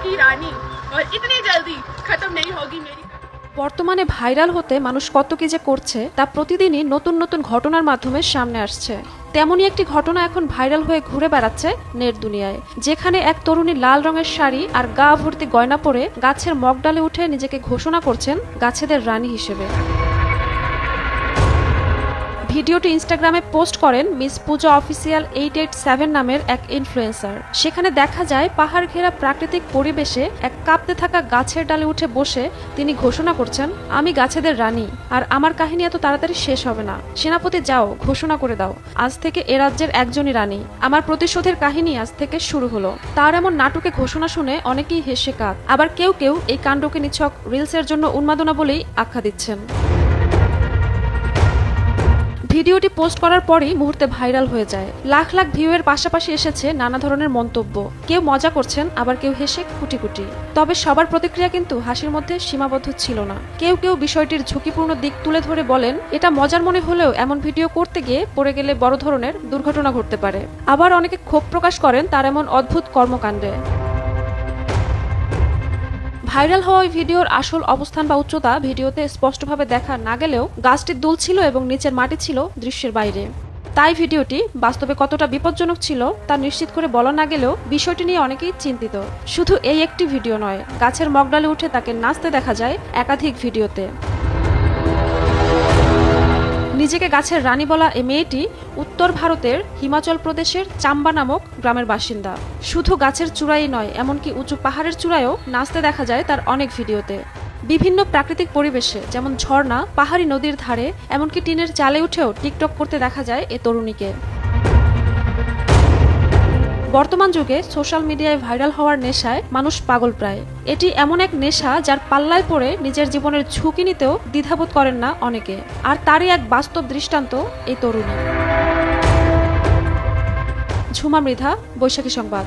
की रानी और इतनी जल्दी खत्म नहीं होगी मेरी বর্তমানে ভাইরাল হতে মানুষ কত কি যে করছে তা প্রতিদিনই নতুন নতুন ঘটনার মাধ্যমে সামনে আসছে তেমনই একটি ঘটনা এখন ভাইরাল হয়ে ঘুরে বেড়াচ্ছে নেট দুনিয়ায় যেখানে এক তরুণী লাল রঙের শাড়ি আর গা ভর্তি গয়না পরে গাছের মগডালে উঠে নিজেকে ঘোষণা করছেন গাছেদের রানী হিসেবে ভিডিওটি ইনস্টাগ্রামে পোস্ট করেন Miss Puja official eight eight seven নামের এক ইনফ্লুয়েন্সার সেখানে দেখা যায়, পাহাড় ঘেরা প্রাকৃতিক পরিবেশে এক কাঁপতে থাকা গাছের ডালে উঠে বসে তিনি ঘোষণা করছেন, আমি গাছেদের রানী, আর আমার কাহিনী এত তাড়াতাড়ি শেষ হবে না। সেনাপতি, যাও, ঘোষণা করে দাও। আজ থেকে এ রাজ্যের একজনই রানী। আমার প্রতিশোধের কাহিনী আজ থেকে শুরু হলো। তার এমন নাটকে ঘোষণা শুনে অনেকেই হেসে কাক আবার কেউ কেউ এই কাণ্ডকে নিছক রিলসের জন্য উন্মাদনা বলেই আখ্যা দিচ্ছেন। ভিডিওটি পোস্ট করার পরই মুহূর্তে ভাইরাল হয়ে যায়। লাখ লাখ ভিউয়ের পাশাপাশি এসেছে নানা ধরনের মন্তব্য। কেউ মজা করছেন, আবার কেউ হেসে কুটি কুটি তবে সবার প্রতিক্রিয়া কিন্তু হাসির মধ্যে সীমাবদ্ধ ছিল না। কেউ কেউ বিষয়টির ঝুঁকিপূর্ণ দিক তুলে ধরে বলেন, এটা মজার মনে হলেও এমন ভিডিও করতে গিয়ে পড়ে গেলে বড় ধরনের দুর্ঘটনা ঘটতে পারে। আবার অনেকে ক্ষোভ প্রকাশ করেন, তার এমন অদ্ভুত কর্মকাণ্ডে। ভাইরাল হওয়া ওই ভিডিওর আসল অবস্থান বা উচ্চতা ভিডিওতে স্পষ্টভাবে দেখা না গেলেও গাছটি দুল ছিল এবং নিচের মাটি ছিল দৃশ্যের বাইরে। তাই ভিডিওটি বাস্তবে কতটা বিপজ্জনক ছিল তা নিশ্চিত করে বলা না গেলেও বিষয়টি নিয়ে অনেকেই চিন্তিত। শুধু এই একটি ভিডিও নয়, গাছের মগডালে উঠে তাকে নাচতে দেখা যায় একাধিক ভিডিওতে। নিজেকে গাছের রানী বলা এই মেয়েটি উত্তর ভারতের হিমাচল প্রদেশের চাম্বা নামক গ্রামের বাসিন্দা। শুধু গাছের চূড়াই নয়, এমনকি উঁচু পাহাড়ের চূড়ায়ও নাচতে দেখা যায় তার অনেক ভিডিওতে। বিভিন্ন প্রাকৃতিক পরিবেশে, যেমন ঝর্ণা, পাহাড়ি নদীর ধারে, এমনকি টিনের চালে উঠেও টিকটক করতে দেখা যায় এ তরুণীকে। বর্তমান যুগে সোশ্যাল মিডিয়ায় ভাইরাল হওয়ার নেশায় মানুষ পাগল প্রায়। এটি এমন এক নেশা যার পাল্লায় পড়ে নিজের জীবনের ঝুঁকি নিতেও দ্বিধাবোধ করেন না অনেকে। আর তারই এক বাস্তব দৃষ্টান্ত এই তরুণী। ঝুমা মৃধা, বৈশাখী সংবাদ।